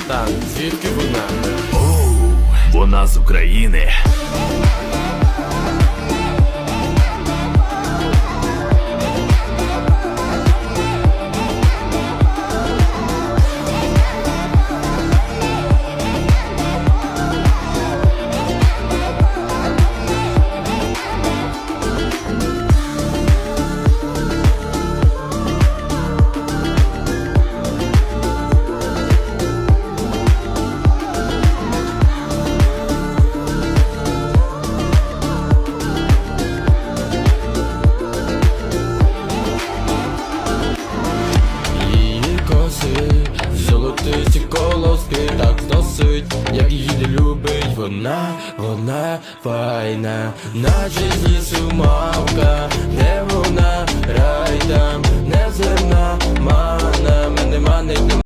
Султан, звідки вона? Оу, вона з України. Так зносить, як її любить вона, вона файна, наче знісу мавка,